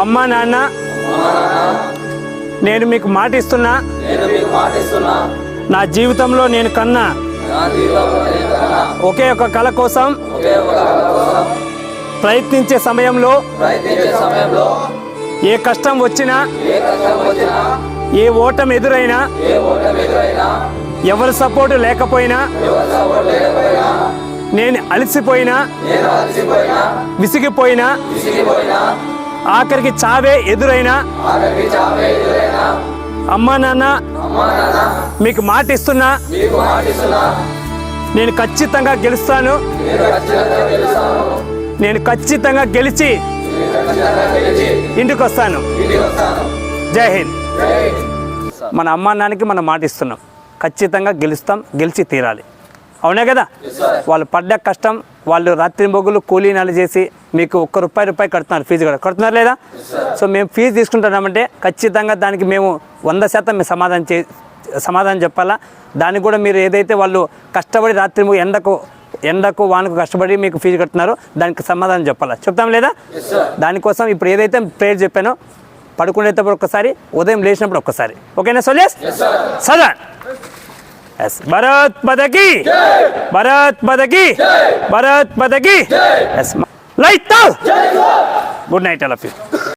అమ్మా నాన్న నేను మీకు మాట ఇస్తున్నా మాటిస్తున్నా. నా జీవితంలో నేను కన్నా ఒకే ఒక కళ కోసం ప్రయత్నించే సమయంలో ఏ కష్టం వచ్చినా ఏ ఓటం ఎదురైనా ఎవరి సపోర్టు లేకపోయినా సపోర్ట్ లేకపోయినా నేను అలసిపోయినా విసిగిపోయినా ఆఖరికి చావే ఎదురైనా అమ్మా నాన్న మీకు మాట ఇస్తున్నా మీకు మాటిస్తున్నా. నేను ఖచ్చితంగా గెలుస్తాను. నేను ఖచ్చితంగా గెలిచి ఇంటికి వస్తాను జై హింద్. మన అమ్మా నాన్నకి మనం మాట ఇస్తున్నాం ఖచ్చితంగా గెలుస్తాం గెలిచి తీరాలి. అవునే కదా? వాళ్ళు పడ్డ కష్టం వాళ్ళు రాత్రి బొగ్గులు కూలీనాలు చేసి మీకు ఒక్క రూపాయి రూపాయి కడుతున్నారు ఫీజు కూడా. కడుతున్నారు లేదా? సో మేము ఫీజు తీసుకుంటున్నామంటే ఖచ్చితంగా దానికి మేము వంద శాతం మేము సమాధానం చే సమాధానం చెప్పాలా? దానికి కూడా మీరు ఏదైతే వాళ్ళు కష్టపడి రాత్రి ఎండకు ఎండకు వానకు కష్టపడి మీకు ఫీజు కడుతున్నారో దానికి సమాధానం చెప్పాలా? చెప్తాం లేదా? దానికోసం ఇప్పుడు ఏదైతే ప్రేయర్ చెప్పానో పడుకునేటప్పుడు ఒక్కసారి ఉదయం లేచినప్పుడు ఒక్కసారి. ఓకేనా సోలేస్ సదా एस भरत बदकी भारत बदकी भारत बदकी ऐसे light good night I love you